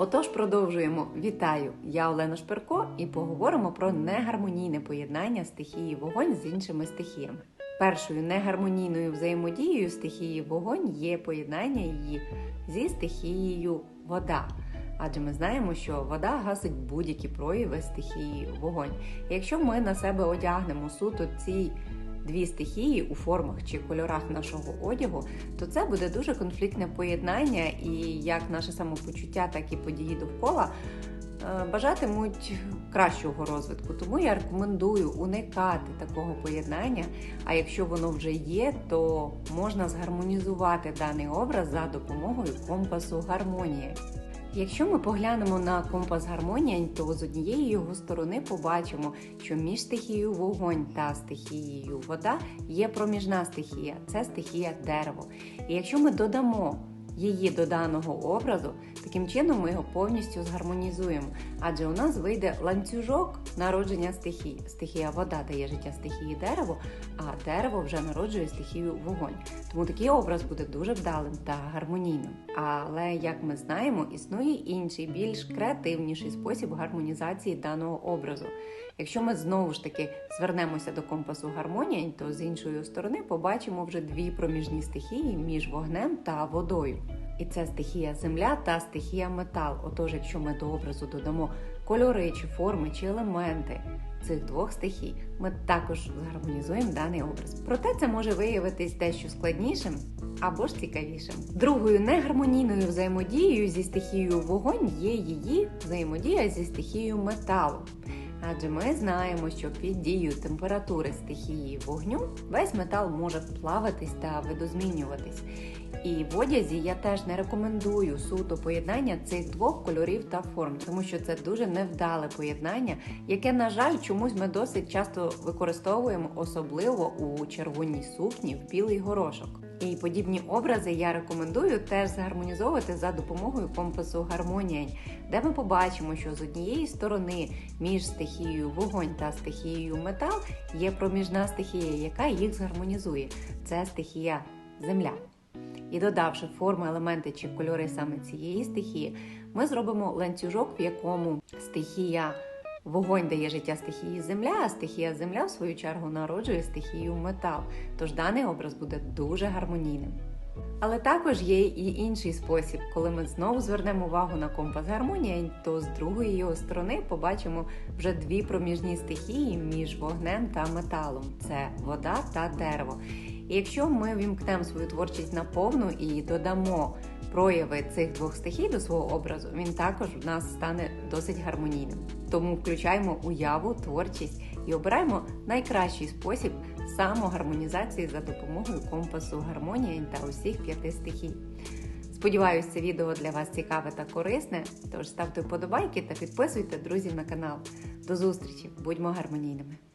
Отож, продовжуємо. Вітаю! Я Олена Шперко і поговоримо про негармонійне поєднання стихії вогонь з іншими стихіями. Першою негармонійною взаємодією стихії вогонь є поєднання її зі стихією вода. Адже ми знаємо, що вода гасить будь-які прояви стихії вогонь. Якщо ми на себе одягнемо суто ці дві стихії у формах чи кольорах нашого одягу, то це буде дуже конфліктне поєднання, і як наше самопочуття, так і події довкола е, бажатимуть кращого розвитку. Тому я рекомендую уникати такого поєднання. А якщо воно вже є, то можна згармонізувати даний образ за допомогою компасу гармонії. Якщо ми поглянемо на компас гармонія, то з однієї його сторони побачимо, що між стихією вогонь та стихією вода є проміжна стихія це стихія дерево. І якщо ми додамо її до даного образу, таким чином ми його повністю згармонізуємо. Адже у нас вийде ланцюжок народження стихій. Стихія вода дає життя стихії дерево, а дерево вже народжує стихію вогонь. Тому такий образ буде дуже вдалим та гармонійним. Але як ми знаємо, існує інший, більш креативніший спосіб гармонізації даного образу. Якщо ми знову ж таки звернемося до компасу гармонія, то з іншої сторони побачимо вже дві проміжні стихії між вогнем та водою. І це стихія земля та стихія метал. Отож, якщо ми до образу додамо кольори, чи форми, чи елементи цих двох стихій, ми також згармонізуємо даний образ. Проте це може виявитись дещо складнішим або ж цікавішим. Другою негармонійною взаємодією зі стихією вогонь є її взаємодія зі стихією металу. Адже ми знаємо, що під дією температури стихії вогню весь метал може плаватись та видозмінюватись. І в одязі я теж не рекомендую суто поєднання цих двох кольорів та форм, тому що це дуже невдале поєднання, яке, на жаль, чомусь ми досить часто використовуємо, особливо у червоній сукні в білий горошок. І подібні образи я рекомендую теж згармонізовувати за допомогою компасу гармонія, де ми побачимо, що з однієї сторони між стихією вогонь та стихією метал є проміжна стихія, яка їх згармонізує. Це стихія земля. І додавши форми, елементи чи кольори саме цієї стихії, ми зробимо ланцюжок, в якому стихія вогонь дає життя стихії земля, а стихія земля, в свою чергу, народжує стихію метал. Тож даний образ буде дуже гармонійним. Але також є і інший спосіб, коли ми знову звернемо увагу на компас гармонія, то з другої його сторони побачимо вже дві проміжні стихії між вогнем та металом це вода та дерево. І якщо ми вімкнемо свою творчість наповну і додамо прояви цих двох стихій до свого образу, він також в нас стане досить гармонійним. Тому включаємо уяву, творчість і обираємо найкращий спосіб самогармонізації за допомогою компасу гармонія та усіх п'яти стихій. Сподіваюсь, це відео для вас цікаве та корисне. Тож ставте вподобайки та підписуйте друзів на канал. До зустрічі! Будьмо гармонійними!